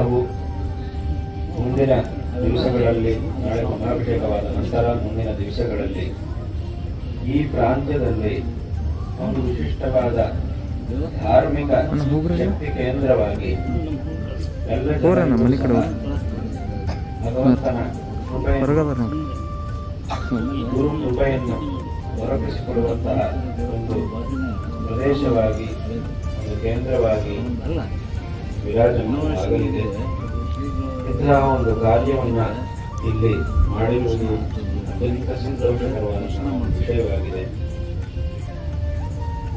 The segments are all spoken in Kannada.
ರಥವು ಮುಂದಿನ ದಿವಸಗಳಲ್ಲಿ ನಾಳೆ ಮಹಾಭಿಷೇಕವಾದ ನಂತರ ಮುಂದಿನ ದಿವಸಗಳಲ್ಲಿ ಈ ಪ್ರಾಂತ್ಯದಲ್ಲಿ ಒಂದು ವಿಶಿಷ್ಟವಾದ ಧಾರ್ಮಿಕ ಶಕ್ತಿ ಕೇಂದ್ರವಾಗಿ ಎಲ್ಲ. ಭಗವಂತನ ಗುರು ಕೃಪೆಯನ್ನು ದೊರಕಿಸಿಕೊಡುವಂತಹ ಒಂದು ಪ್ರದೇಶವಾಗಿ ಒಂದು ಕೇಂದ್ರವಾಗಿ ವಿರಾಜಮಾನವಾಗಲಿದೆ ಇಂತಹ ಒಂದು ಕಾರ್ಯವನ್ನು ಇಲ್ಲಿ ಮಾಡಿರುವುದು ಅತ್ಯಂತ ಸಂತೋಷಕರವಾದ ವಿಷಯವಾಗಿದೆ.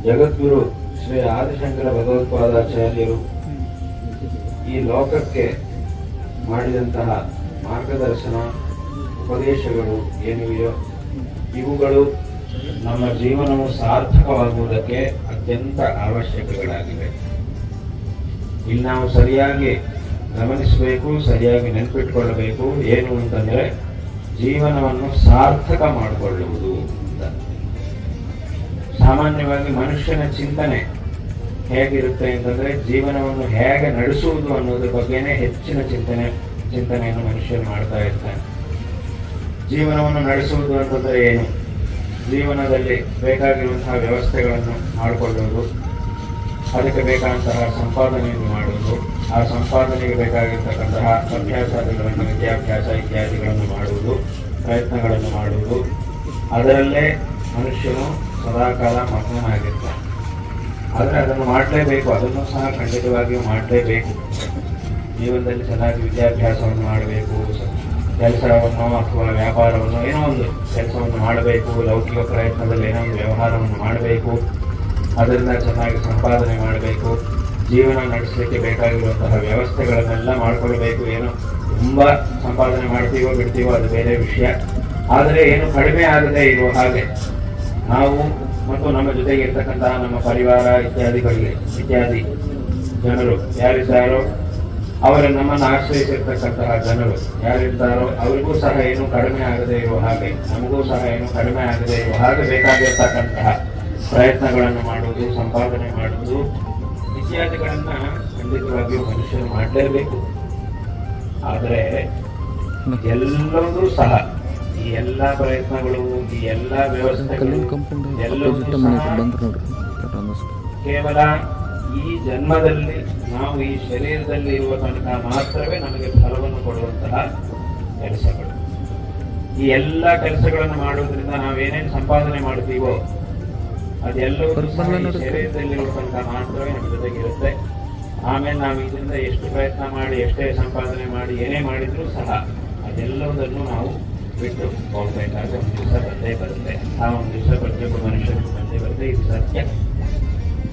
ಜಗದ್ಗುರು ಶ್ರೀ ಆದಿಶಂಕರ ಭಗವತ್ಪಾದಾಚಾರ್ಯರು ಈ ಲೋಕಕ್ಕೆ ಮಾಡಿದಂತಹ ಮಾರ್ಗದರ್ಶನ, ಉಪದೇಶಗಳು ಏನಿವೆಯೋ, ಇವುಗಳು ನಮ್ಮ ಜೀವನವು ಸಾರ್ಥಕವಾಗುವುದಕ್ಕೆ ಅತ್ಯಂತ ಅವಶ್ಯಕಗಳಾಗಿವೆ. ಇಲ್ಲಿ ನಾವು ಸರಿಯಾಗಿ ಗಮನಿಸಬೇಕು, ಸರಿಯಾಗಿ ನೆನಪಿಟ್ಕೊಳ್ಳಬೇಕು. ಏನು ಅಂತಂದ್ರೆ ಜೀವನವನ್ನು ಸಾರ್ಥಕ ಮಾಡಿಕೊಳ್ಳುವುದು ಅಂತ. ಸಾಮಾನ್ಯವಾಗಿ ಮನುಷ್ಯನ ಚಿಂತನೆ ಹೇಗಿರುತ್ತೆ ಅಂತಂದ್ರೆ ಜೀವನವನ್ನು ಹೇಗೆ ನಡೆಸುವುದು ಅನ್ನೋದ್ರ ಬಗ್ಗೆನೇ ಹೆಚ್ಚಿನ ಚಿಂತನೆ, ಚಿಂತನೆಯನ್ನು ಮನುಷ್ಯರು ಮಾಡ್ತಾ ಇರ್ತಾನೆ ಜೀವನವನ್ನು ನಡೆಸುವುದು ಅಂತಂದ್ರೆ ಏನು? ಜೀವನದಲ್ಲಿ ಬೇಕಾಗಿರುವಂತಹ ವ್ಯವಸ್ಥೆಗಳನ್ನು ಮಾಡಿಕೊಳ್ಳುವುದು. ಅದಕ್ಕೆ ಬೇಕಾದಂತಹ ಸಂಪಾದನೆಯನ್ನು ಮಾಡುವುದು, ಆ ಸಂಪಾದನೆಗೆ ಬೇಕಾಗಿರ್ತಕ್ಕಂತಹ ಅಭ್ಯಾಸಾದಿಗಳನ್ನು, ವಿದ್ಯಾಭ್ಯಾಸ ಇತ್ಯಾದಿಗಳನ್ನು ಮಾಡುವುದು, ಪ್ರಯತ್ನಗಳನ್ನು ಮಾಡುವುದು. ಅದರಲ್ಲೇ ಮನುಷ್ಯನು ಸದಾಕಾಲ ಮಗ್ನನಾಗಿರ್ತಾನೆ. ಆದರೆ ಅದನ್ನು ಮಾಡಲೇಬೇಕು, ಅದನ್ನು ಸಹ ಖಂಡಿತವಾಗಿಯೂ ಮಾಡಲೇಬೇಕು. ಜೀವನದಲ್ಲಿ ಚೆನ್ನಾಗಿ ವಿದ್ಯಾಭ್ಯಾಸವನ್ನು ಮಾಡಬೇಕು, ಕೆಲಸವನ್ನು ಅಥವಾ ವ್ಯಾಪಾರವನ್ನು, ಏನೋ ಒಂದು ಕೆಲಸವನ್ನು ಮಾಡಬೇಕು, ಲೌಕಿಕ ಪ್ರಯತ್ನದಲ್ಲಿ ಏನೋ ಒಂದು ವ್ಯವಹಾರವನ್ನು ಮಾಡಬೇಕು. ಅದರಿಂದ ಚೆನ್ನಾಗಿ ಸಂಪಾದನೆ ಮಾಡಬೇಕು. ಜೀವನ ನಡೆಸಲಿಕ್ಕೆ ಬೇಕಾಗಿರುವಂತಹ ವ್ಯವಸ್ಥೆಗಳನ್ನೆಲ್ಲ ಮಾಡಿಕೊಳ್ಬೇಕು. ಏನು ತುಂಬಾ ಸಂಪಾದನೆ ಮಾಡ್ತೀವೋ ಬಿಡ್ತೀವೋ ಅದು ಬೇರೆ ವಿಷಯ. ಆದರೆ ಏನು ಕಡಿಮೆ ಆಗದೆ ಇರುವ ಹಾಗೆ ನಾವು ಮತ್ತು ನಮ್ಮ ಜೊತೆಗೆ ಇರ್ತಕ್ಕಂತಹ ನಮ್ಮ ಪರಿವಾರ ಇತ್ಯಾದಿಗಳಿಗೆ, ಇತ್ಯಾದಿ ಜನರು ಯಾರಿದ್ದಾರೋ ಅವರ ನಮ್ಮನ್ನು ಆಶ್ರಯಿಸಿರ್ತಕ್ಕಂತಹ ಜನರು ಯಾರಿದ್ದಾರೋ ಅವರಿಗೂ ಸಹ ಏನು ಕಡಿಮೆ ಆಗದೆ ಇರುವ ಹಾಗೆ, ನಮಗೂ ಸಹ ಏನು ಕಡಿಮೆ ಆಗದೆ ಇರುವ ಹಾಗೆ ಬೇಕಾಗಿರ್ತಕ್ಕಂತಹ ಪ್ರಯತ್ನಗಳನ್ನು ಮಾಡುವುದು ಸಂಪಾದನೆ ಮಾಡುವುದು ಇತ್ಯಾದಿಗಳನ್ನ ಖಂಡಿತವಾಗಿಯೂ ಮನುಷ್ಯರು ಮಾಡಲೇಬೇಕು. ಆದರೆ ಎಲ್ಲವೂ ಸಹ ಈ ಎಲ್ಲಾ ಪ್ರಯತ್ನಗಳು ಈ ಎಲ್ಲ ವ್ಯವಸ್ಥೆಗಳು ಎಲ್ಲವೂ ಕೇವಲ ಈ ಜನ್ಮದಲ್ಲಿ ನಾವು ಈ ಶರೀರದಲ್ಲಿ ಇರುವ ತನಕ ಮಾತ್ರವೇ ನಮಗೆ ಫಲವನ್ನು ಕೊಡುವಂತಹ ಕೆಲಸಗಳು. ಈ ಎಲ್ಲ ಕೆಲಸಗಳನ್ನು ಮಾಡುವುದರಿಂದ ನಾವೇನೇನು ಸಂಪಾದನೆ ಮಾಡ್ತೀವೋ ಅದೆಲ್ಲವೂ ಸಹ ಈ ಶರೀರದಲ್ಲಿರುವ ತನಕ ಮಾತ್ರವೇ ನಮ್ಮ ಜೊತೆಗಿರುತ್ತೆ. ಆಮೇಲೆ ನಾವು ಇದರಿಂದ ಎಷ್ಟು ಪ್ರಯತ್ನ ಮಾಡಿ ಎಷ್ಟೇ ಸಂಪಾದನೆ ಮಾಡಿ ಏನೇ ಮಾಡಿದ್ರೂ ಸಹ ಅದೆಲ್ಲವುದನ್ನು ನಾವು ಬಿಟ್ಟು ಹೋಗ್ಬೇಕಾದ ಒಂದು ದಿವಸ ಬಂದೇ ಬರುತ್ತೆ. ಆ ಒಂದು ದಿವಸ ಪ್ರತಿಯೊಬ್ಬ ಮನುಷ್ಯನಿಗೂ ಬಂದೇ ಬರುತ್ತೆ. ಇದು ಸತ್ಯ.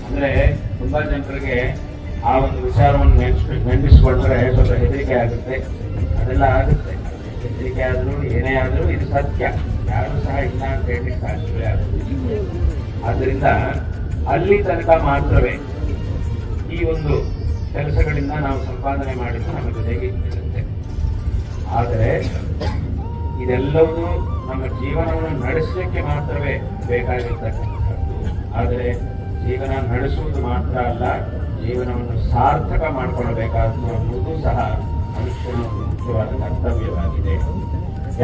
ಅಂದ್ರೆ ತುಂಬಾ ಜನರಿಗೆ ಆ ಒಂದು ವಿಚಾರವನ್ನು ನೆನೆಸ್ ನೆನಪಿಸ್ಕೊಂಡ್ರೆ ಸ್ವಲ್ಪ ಹೆದರಿಕೆ ಆಗುತ್ತೆ. ಅದೆಲ್ಲ ಆಗುತ್ತೆ. ಹೆದರಿಕೆ ಆದರೂ ಏನೇ ಆದ್ರೂ ಇದು ಸತ್ಯ. ಯಾರು ಸಹ ಇಲ್ಲ ಅಂತ ಹೇಳಿ ಸಾಧ್ಯವೇ ಆಗುದಿಲ್ಲ. ಆದ್ರಿಂದ ಅಲ್ಲಿ ತನಕ ಮಾತ್ರವೇ ಈ ಒಂದು ಕೆಲಸಗಳಿಂದ ನಾವು ಸಂಪಾದನೆ ಮಾಡಿದ್ದು ನಮ್ಮ ಜೊತೆಗೆ ಇರುತ್ತೆ ಆದರೆ ಇದೆಲ್ಲವೂ ನಮ್ಮ ಜೀವನವನ್ನು ನಡೆಸಲಿಕ್ಕೆ ಮಾತ್ರವೇ ಬೇಕಾಗಿರ್ತಕ್ಕಂಥದ್ದು. ಆದರೆ ಜೀವನ ನಡೆಸುವುದು ಮಾತ್ರ ಅಲ್ಲ, ಜೀವನವನ್ನು ಸಾರ್ಥಕ ಮಾಡಿಕೊಳ್ಳಬೇಕಾದ್ದು ಅನ್ನೋದು ಸಹ ಮನುಷ್ಯನ ಮುಖ್ಯವಾದ ಕರ್ತವ್ಯವಾಗಿದೆ.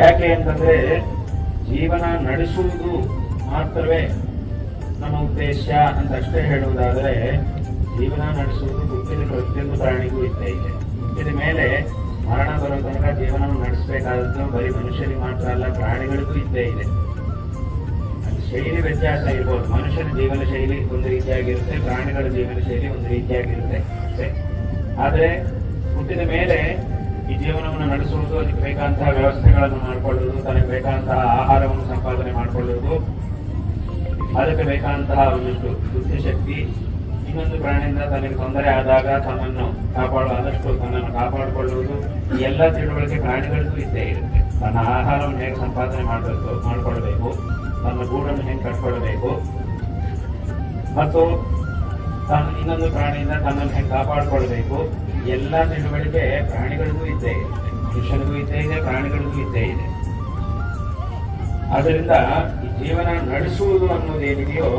ಯಾಕೆ ಅಂತಂದ್ರೆ ಜೀವನ ನಡೆಸುವುದು ಮಾತ್ರವೇ ನಮ್ಮ ಉದ್ದೇಶ ಅಂತ ಅಷ್ಟೇ ಹೇಳುವುದಾದರೆ ಜೀವನ ನಡೆಸುವುದು ಹುಟ್ಟಿದ ಪ್ರತಿಯೊಂದು ಪ್ರಾಣಿಗೂ ಇದ್ದೇ ಇದೆ. ಹುಟ್ಟಿದ ಮೇಲೆ ಮರಣ ಬರೋ ತನಕ ಜೀವನವನ್ನು ನಡೆಸಬೇಕಾದದ್ದು ಬರೀ ಮನುಷ್ಯರಿಗೆ ಮಾತ್ರ ಅಲ್ಲ, ಪ್ರಾಣಿಗಳಿಗೂ ಇದ್ದೇ ಇದೆ. ಶೈಲಿ ವ್ಯತ್ಯಾಸ ಇರ್ಬೋದು. ಮನುಷ್ಯನ ಜೀವನ ಶೈಲಿ ಒಂದು ರೀತಿಯಾಗಿರುತ್ತೆ, ಪ್ರಾಣಿಗಳ ಜೀವನ ಶೈಲಿ ಒಂದು ರೀತಿಯಾಗಿರುತ್ತೆ. ಆದರೆ ಹುಟ್ಟಿದ ಮೇಲೆ ಈ ಜೀವನವನ್ನು ನಡೆಸುವುದು, ಅದಕ್ಕೆ ಬೇಕಾದಂತಹ ವ್ಯವಸ್ಥೆಗಳನ್ನು ಮಾಡಿಕೊಳ್ಳುವುದು, ತನಗೆ ಬೇಕಾದಂತಹ ಆಹಾರವನ್ನು ಸಂಪಾದನೆ ಮಾಡಿಕೊಳ್ಳುವುದು ಅದಕ್ಕೆ ಬೇಕಾದಂತಹ ಒಂದಿಷ್ಟು ಬುದ್ಧಿಶಕ್ತಿ ಇನ್ನೊಂದು ಪ್ರಾಣಿಯಿಂದ ತನಗೆ ತೊಂದರೆ ಆದಾಗ ತನ್ನನ್ನು ಕಾಪಾಡುವ ಆದಷ್ಟು ತನ್ನನ್ನು ಕಾಪಾಡಿಕೊಳ್ಳುವುದು ಎಲ್ಲ ತಿಳುವಳಿಕೆ ಪ್ರಾಣಿಗಳಿಗೂ ಇದ್ದೇ ಇರುತ್ತೆ. ತನ್ನ ಆಹಾರವನ್ನು ಹೇಗೆ ಸಂಪಾದನೆ ಮಾಡಬೇಕು, ಮಾಡಿಕೊಳ್ಬೇಕು, ತನ್ನ ಗೂಡನ್ನು ಹೇಗೆ ಕಟ್ಕೊಳ್ಬೇಕು. ಮತ್ತು ತಾನು ಇನ್ನೊಂದು ಪ್ರಾಣಿಯಿಂದ ತನ್ನನ್ನು ಹೇಗೆ ಕಾಪಾಡಿಕೊಳ್ಬೇಕು ಎಲ್ಲ ತಿಳುವಳಿಕೆ ಪ್ರಾಣಿಗಳಿಗೂ ಇದ್ದೇ ಇರುತ್ತೆ. ಮನುಷ್ಯನಿಗೂ ಇದ್ದೇ ಇದೆ, ಪ್ರಾಣಿಗಳಿಗೂ ಇದ್ದೇ ಇದೆ. ಆದ್ದರಿಂದ ಈ ಜೀವನ ನಡೆಸುವುದು ಅನ್ನೋದೇನಿದೆಯೋ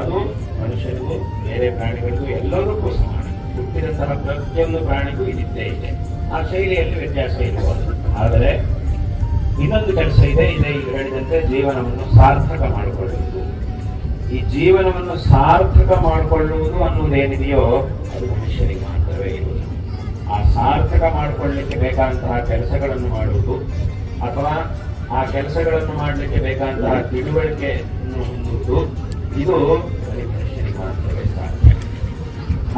ಅದು ಮನುಷ್ಯರಿಗೂ ಬೇರೆ ಪ್ರಾಣಿಗಳಿಗೂ ಎಲ್ಲದಕ್ಕೂ ಸಮಾನ. ಹುಟ್ಟಿದಂತಹ ಪ್ರತಿಯೊಂದು ಪ್ರಾಣಿಗೂ ಇದಿದ್ದೇ ಇದೆ. ಆ ಶೈಲಿಯಲ್ಲಿ ವ್ಯತ್ಯಾಸ ಇರಬಹುದು ಆದರೆ ಇನ್ನೊಂದು ಕೆಲಸ ಇದೆ ಇದೆ ಈಗ ಹೇಳಿದಂತೆ ಜೀವನವನ್ನು ಸಾರ್ಥಕ ಮಾಡಿಕೊಳ್ಳುವುದು. ಈ ಜೀವನವನ್ನು ಸಾರ್ಥಕ ಮಾಡಿಕೊಳ್ಳುವುದು ಅನ್ನೋದೇನಿದೆಯೋ ಅದು ಮನುಷ್ಯರಿಗೆ ಮಾತ್ರವೇ ಇರುವುದು. ಆ ಸಾರ್ಥಕ ಮಾಡಿಕೊಳ್ಳಲಿಕ್ಕೆ ಬೇಕಾದಂತಹ ಕೆಲಸಗಳನ್ನು ಮಾಡುವುದು ಅಥವಾ ಆ ಕೆಲಸಗಳನ್ನು ಮಾಡಲಿಕ್ಕೆ ಬೇಕಾದಂತಹ ತಿಳುವಳಿಕೆಯನ್ನು ಹೊಂದುವುದು. ಇದು ಮನುಷ್ಯನಿಗೆ ಸಾಧ್ಯ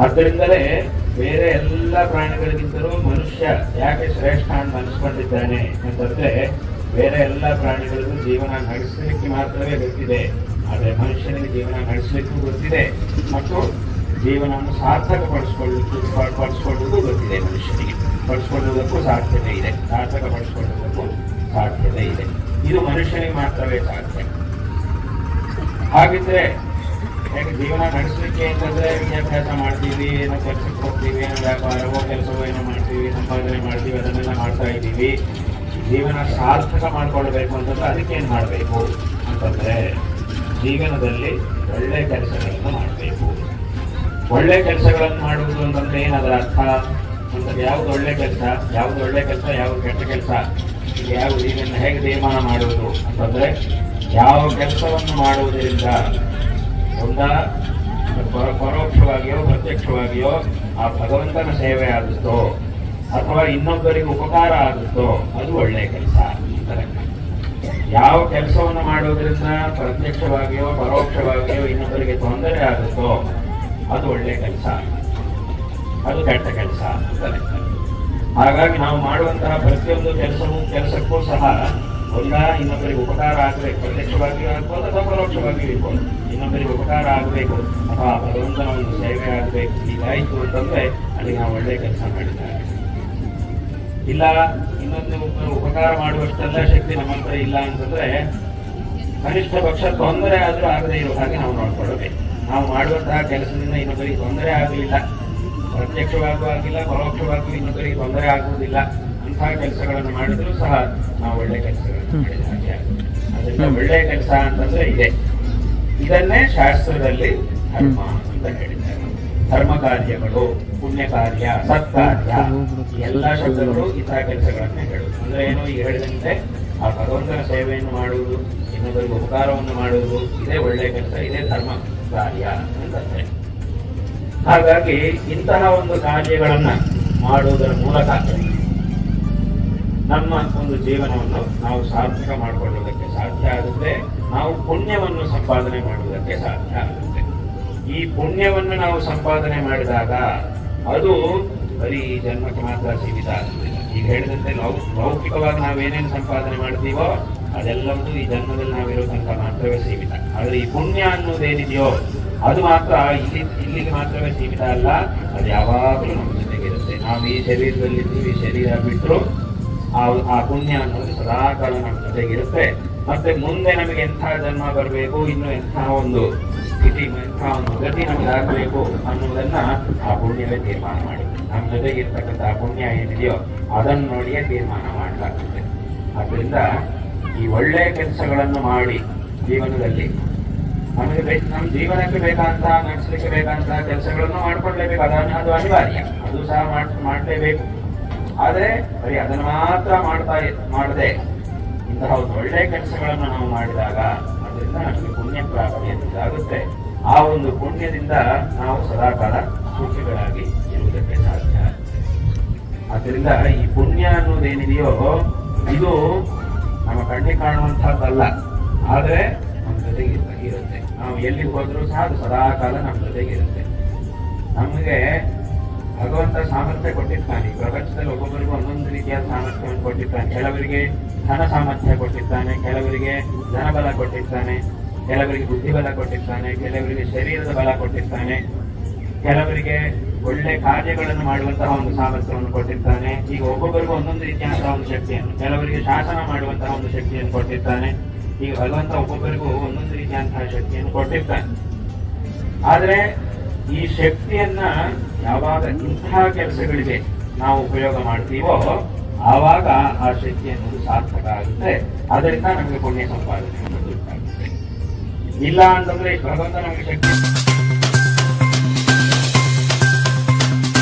ಆದ್ದರಿಂದಲೇ ಬೇರೆ ಎಲ್ಲ ಪ್ರಾಣಿಗಳಿಗಿಂತಲೂ ಮನುಷ್ಯ ಯಾಕೆ ಶ್ರೇಷ್ಠ ಅಂತ ಅನಿಸ್ಕೊಂಡಿದ್ದಾನೆ ಅಂತಂದ್ರೆ ಬೇರೆ ಎಲ್ಲ ಪ್ರಾಣಿಗಳಿಗೂ ಜೀವನ ನಡೆಸಲಿಕ್ಕೆ ಮಾತ್ರವೇ ಗೊತ್ತಿದೆ. ಆದರೆ ಮನುಷ್ಯನಿಗೆ ಜೀವನ ನಡೆಸಲಿಕ್ಕೂ ಗೊತ್ತಿದೆ. ಮತ್ತು ಜೀವನವನ್ನು ಸಾರ್ಥಕ ಪಡಿಸ್ಕೊಳ್ಳಿಕ್ಕೆ ಪಡಿಸ್ಕೊಳ್ಳುವುದು ಗೊತ್ತಿದೆ ಮನುಷ್ಯನಿಗೆ. ಪಡಿಸ್ಕೊಳ್ಳುವುದಕ್ಕೂ ಸಾಧ್ಯತೆ ಇದೆ. ಸಾರ್ಥಕ ಪಡಿಸ್ಕೊಳ್ಳುವುದಕ್ಕೂ ಸಾಧ್ಯತೆ ಇದೆ. ಇದು ಮನುಷ್ಯನಿಗೆ ಮಾತ್ರವೇ ಸಾಧ್ಯ ಹಾಗಿದ್ರೆ ಯಾಕೆ ಜೀವನ ನಡೆಸಲಿಕ್ಕೆ ಅಂತಂದ್ರೆ, ವಿದ್ಯಾಭ್ಯಾಸ ಮಾಡ್ತೀವಿ, ಏನೋ ಕೆಲಸಕ್ಕೆ ಹೋಗ್ತೀವಿ, ಏನೋ ವ್ಯಾಪಾರವೋ ಕೆಲಸವೋ ಏನೋ ಮಾಡ್ತೀವಿ, ಸಂಪಾದನೆ ಮಾಡ್ತೀವಿ, ಅದನ್ನೆಲ್ಲ ಮಾಡ್ತಾ ಇದ್ದೀವಿ. ಜೀವನ ಸಾರ್ಥಕ ಮಾಡ್ಕೊಳ್ಬೇಕು ಅಂತಂದ್ರೆ ಅದಕ್ಕೆ ಏನು ಮಾಡಬೇಕು ಅಂತಂದ್ರೆ, ಜೀವನದಲ್ಲಿ ಒಳ್ಳೆ ಕೆಲಸಗಳನ್ನು ಮಾಡಬೇಕು. ಒಳ್ಳೆ ಕೆಲಸಗಳನ್ನು ಮಾಡುವುದು ಅಂತಂದ್ರೆ ಏನದರ ಅರ್ಥ? ಅಂತಂದ್ರೆ ಯಾವ್ದು ಒಳ್ಳೆ ಕೆಲಸ, ಯಾವ್ದು ಒಳ್ಳೆ ಕೆಲಸ, ಯಾವ್ದು ಕೆಟ್ಟ ಕೆಲಸ? ಯಾವ್ದು ಇದನ್ನು ಹೇಗೆ ತೀರ್ಮಾನ ಮಾಡುವುದು ಅಂತಂದ್ರೆ ಯಾವ ಕೆಲಸವನ್ನು ಮಾಡುವುದರಿಂದ ಒಂದ ಪರ- ಪರೋಕ್ಷವಾಗಿಯೋ, ಪ್ರತ್ಯಕ್ಷವಾಗಿಯೋ ಆ ಭಗವಂತನ ಸೇವೆ ಆಗುತ್ತೋ ಅಥವಾ ಇನ್ನೊಬ್ಬರಿಗೆ ಉಪಕಾರ ಆಗುತ್ತೋ ಅದು ಒಳ್ಳೆಯ ಕೆಲಸ ಅಂತಾರೆ. ಯಾವ ಕೆಲಸವನ್ನು ಮಾಡುವುದರಿಂದ ಪ್ರತ್ಯಕ್ಷವಾಗಿಯೋ, ಪರೋಕ್ಷವಾಗಿಯೋ, ಇನ್ನೊಬ್ಬರಿಗೆ ತೊಂದರೆ ಆಗುತ್ತೋ ಅದು ಒಳ್ಳೆಯ ಕೆಲಸ ಅದು ಕೆಟ್ಟ ಕೆಲಸ ಅಂತ. ಹಾಗಾಗಿ ನಾವು ಮಾಡುವಂತಹ ಪ್ರತಿಯೊಂದು ಕೆಲಸವೂ ಕೆಲಸಕ್ಕೂ ಸಹ ಒಂದ ಇನ್ನೊಬ್ಬರಿಗೆ ಉಪಕಾರ ಆಗಬೇಕು ಪ್ರತ್ಯಕ್ಷವಾಗಿ ಆಗ್ಬೋದು ಅಥವಾ ಪರೋಕ್ಷವಾಗಿ ಇರ್ಬೋದು. ಇನ್ನೊಬ್ಬರಿಗೆ ಉಪಕಾರ ಆಗಬೇಕು ಅಥವಾ ಭಗವಂತನ ಒಂದು ಸೇವೆ ಆಗಬೇಕು. ಹೀಗಾಯಿತು ಅಂತಂದ್ರೆ ಅಲ್ಲಿ ನಾವು ಒಳ್ಳೆ ಕೆಲಸ ಮಾಡಿದ್ದಾರೆ. ಇಲ್ಲ, ಇನ್ನೊಂದು ಉಪಕಾರ ಮಾಡುವಷ್ಟೆಲ್ಲ ಶಕ್ತಿ ನಮ್ಮ ಹತ್ರ ಇಲ್ಲ ಅಂತಂದ್ರೆ ಕನಿಷ್ಠ ಪಕ್ಷ ತೊಂದರೆ ಆದರೂ ಆಗದೆ ಇರೋ ಹಾಗೆ ನಾವು ನೋಡ್ಕೊಳ್ಬೇಕು ನಾವು ಮಾಡುವಂತಹ ಕೆಲಸದಿಂದ ಇನ್ನೊಬ್ಬರಿಗೆ ತೊಂದರೆ ಆಗಲಿಲ್ಲ ಪ್ರತ್ಯಕ್ಷವಾಗೂ ಆಗಿಲ್ಲ ಪರೋಕ್ಷವಾಗೂ ಇನ್ನೊಬ್ಬರಿಗೆ ತೊಂದರೆ ಆಗುವುದಿಲ್ಲ. ಅಂತಹ ಕೆಲಸಗಳನ್ನು ಮಾಡಿದ್ರು ಸಹ ನಾವು ಒಳ್ಳೆ ಕೆಲಸಗಳನ್ನು ಮಾಡಿದ. ಅದರಿಂದ ಒಳ್ಳೆ ಕೆಲಸ ಅಂತಂದ್ರೆ ಇದೆ. ಇದನ್ನೇ ಶಾಸ್ತ್ರದಲ್ಲಿ ಧರ್ಮ ಅಂತ ಹೇಳಿದ್ದಾರೆ. ಧರ್ಮ ಕಾರ್ಯಗಳು ಪುಣ್ಯ ಕಾರ್ಯ ಸತ್ಕಾರ್ಯ ಎಲ್ಲ ಶಬ್ದಗಳು ಇಂತಹ ಕೆಲಸಗಳನ್ನೇ ಹೇಳುವುದು ಅಂದ್ರೆ ಏನೋ ಈಗ ಹೇಳಿದಂತೆ ಆ ಭಗವಂತನ ಸೇವೆಯನ್ನು ಮಾಡುವುದು ಇನ್ನೊಬ್ಬರಿಗೆ ಉಪಕಾರವನ್ನು ಮಾಡುವುದು ಇದೇ ಒಳ್ಳೆ ಕೆಲಸ ಇದೇ ಧರ್ಮ ಕಾರ್ಯ ಅಂತಂದ್ರೆ ಹಾಗಾಗಿ ಇಂತಹ ಒಂದು ಕಾರ್ಯಗಳನ್ನ ಮಾಡುವುದರ ಮೂಲಕ ನಮ್ಮ ಒಂದು ಜೀವನವನ್ನು ನಾವು ಸಾರ್ಥಕ ಮಾಡಿಕೊಳ್ಳುವುದಕ್ಕೆ ಸಾಧ್ಯ ಆಗುತ್ತೆ. ನಾವು ಪುಣ್ಯವನ್ನು ಸಂಪಾದನೆ ಮಾಡುವುದಕ್ಕೆ ಸಾಧ್ಯ ಆಗುತ್ತೆ. ಈ ಪುಣ್ಯವನ್ನು ನಾವು ಸಂಪಾದನೆ ಮಾಡಿದಾಗ ಅದು ಬರೀ ಈ ಜನ್ಮಕ್ಕೆ ಮಾತ್ರ ಸೀಮಿತ ಆಗುವುದಿಲ್ಲ ಈಗ ಹೇಳಿದಂತೆ ಲೌ, ಲೌಕಿಕವಾಗಿ ನಾವೇನೇನು ಸಂಪಾದನೆ ಮಾಡ್ತೀವೋ ಅದೆಲ್ಲವೂ ಈ ಜನ್ಮದಲ್ಲಿ ನಾವಿರೋ ತನಕ ಮಾತ್ರವೇ ಸೀಮಿತ. ಆದರೆ ಈ ಪುಣ್ಯ ಅನ್ನೋದೇನಿದೆಯೋ ಅದು ಮಾತ್ರ ಇಲ್ಲಿ, ಇಲ್ಲಿಗೆ ಮಾತ್ರವೇ ಸೀಮಿತ ಅಲ್ಲ, ಅದು ಯಾವಾಗಲೂ ನಮ್ಮ ಜೊತೆಗಿರುತ್ತೆ ನಾವು ಈ ಶರೀರದಲ್ಲಿ ಈ ಶರೀರ ಬಿಟ್ಟರು ಆ ಆ ಪುಣ್ಯ ಅನ್ನೋದು ಸದಾಕಾಲ ನಮ್ಮ ಜೊತೆಗಿರುತ್ತೆ ಮತ್ತೆ ಮುಂದೆ ನಮಗೆ ಎಂಥ ಜನ್ಮ ಬರಬೇಕು, ಇನ್ನು ಎಂಥ ಒಂದು ಸ್ಥಿತಿ, ಎಂಥ ಒಂದು ಗತಿ ನಮ್ಗೆ ಆಗಬೇಕು ಅನ್ನೋದನ್ನ ಆ ಪುಣ್ಯವೇ ತೀರ್ಮಾನ ಮಾಡಿ ನಮ್ಮ ಜೊತೆಗೆ ಇರ್ತಕ್ಕಂಥ ಆ ಪುಣ್ಯ ಏನಿದೆಯೋ ಅದನ್ನು ನೋಡಿಯೇ ತೀರ್ಮಾನ ಮಾಡಲಾಗುತ್ತೆ ಆದ್ದರಿಂದ ಈ ಒಳ್ಳೆಯ ಕೆಲಸಗಳನ್ನು ಮಾಡಿ ಜೀವನದಲ್ಲಿ ನಮಗೆ ಬೇಕು ನಮ್ಮ ಜೀವನಕ್ಕೆ ಬೇಕಾದಂತಹ ನಡೆಸಲಿಕ್ಕೆ ಬೇಕಾದಂತಹ ಕೆಲಸಗಳನ್ನು ಮಾಡ್ಕೊಳ್ಳೇಬೇಕು ಅದನ್ನು ಅದು ಅನಿವಾರ್ಯ. ಅದು ಸಹ ಮಾಡ್ ಮಾಡಲೇಬೇಕು. ಆದರೆ ಬರೀ ಅದನ್ನು ಮಾತ್ರ ಮಾಡ್ತಾ ಮಾಡದೆ ಇಂತಹ ಒಂದು ಒಳ್ಳೆಯ ಕೆಲಸಗಳನ್ನು ನಾವು ಮಾಡಿದಾಗ, ಅದರಿಂದ ನಮಗೆ ಪುಣ್ಯ ಪ್ರಾಪ್ತಿ ಅನ್ನೋದಾಗುತ್ತೆ. ಆ ಒಂದು ಪುಣ್ಯದಿಂದ ನಾವು ಸದಾಕಾಲ ಸುಖಿಗಳಾಗಿ ಇರುವುದಕ್ಕೆ ಸಾಧ್ಯ. ಆಗುತ್ತೆ ಆದ್ದರಿಂದ ಈ ಪುಣ್ಯ ಅನ್ನೋದೇನಿದೆಯೋ, ಇದು ನಮ್ಮ ಕಣ್ಣಿಗೆ ಕಾಣುವಂತಹದ್ದಲ್ಲ. ಆದರೆ ನಮ್ಮ ಜೊತೆಗೆ ಇರ- ಇರುತ್ತೆ ನಾವು ಎಲ್ಲಿ ಹೋದ್ರು ಸಹ ಅದು ಸದಾಕಾಲ ನಮ್ಮ ಜೊತೆಗೆ ಇರುತ್ತೆ. ನಮಗೆ ಭಗವಂತ ಸಾಮರ್ಥ್ಯ ಕೊಟ್ಟಿರ್ತಾನೆ. ಪ್ರಪಂಚದಲ್ಲಿ ಒಬ್ಬೊಬ್ಬರಿಗೂ ಒಂದೊಂದು ರೀತಿಯ ಸಾಮರ್ಥ್ಯವನ್ನು ಕೊಟ್ಟಿರ್ತಾನೆ. ಕೆಲವರಿಗೆ ಧನ ಸಾಮರ್ಥ್ಯ ಕೊಟ್ಟಿರ್ತಾನೆ, ಕೆಲವರಿಗೆ ಧನಬಲ ಕೊಟ್ಟಿರ್ತಾನೆ, ಕೆಲವರಿಗೆ ಬುದ್ಧಿಬಲ ಕೊಟ್ಟಿರ್ತಾನೆ, ಕೆಲವರಿಗೆ ಶರೀರದ ಬಲ ಕೊಟ್ಟಿರ್ತಾನೆ, ಕೆಲವರಿಗೆ ಒಳ್ಳೆ ಕಾರ್ಯಗಳನ್ನು ಮಾಡುವಂತಹ ಒಂದು ಸಾಮರ್ಥ್ಯವನ್ನು ಕೊಟ್ಟಿರ್ತಾನೆ. ಈಗ ಒಬ್ಬೊಬ್ಬರಿಗೂ ಒಂದೊಂದು ರೀತಿಯಾದಂತಹ ಒಂದು ಶಕ್ತಿಯನ್ನು, ಕೆಲವರಿಗೆ ಶಾಸನ ಮಾಡುವಂತಹ ಒಂದು ಶಕ್ತಿಯನ್ನು ಕೊಟ್ಟಿರ್ತಾನೆ. ಈಗ ಭಗವಂತ ಒಬ್ಬೊಬ್ಬರಿಗೂ ಒಂದೊಂದು ರೀತಿಯಂತಹ ಶಕ್ತಿಯನ್ನು ಕೊಟ್ಟಿರ್ತಾನೆ ಆದ್ರೆ ಈ ಶಕ್ತಿಯನ್ನ ಯಾವಾಗ ಇಂತಹ ಕೆಲಸಗಳಿಗೆ ನಾವು ಉಪಯೋಗ ಮಾಡ್ತೀವೋ ಆವಾಗ ಆ ಶಕ್ತಿ ಅನ್ನೋದು ಸಾರ್ಥಕ ಆಗುತ್ತೆ ಅದರಿಂದ ನಮಗೆ ಪುಣ್ಯ ಸಂಪಾದನೆ. ಇಲ್ಲ ಅಂತಂದ್ರೆ ಭಗವಂತ ನಮಗೆ ಶಕ್ತಿ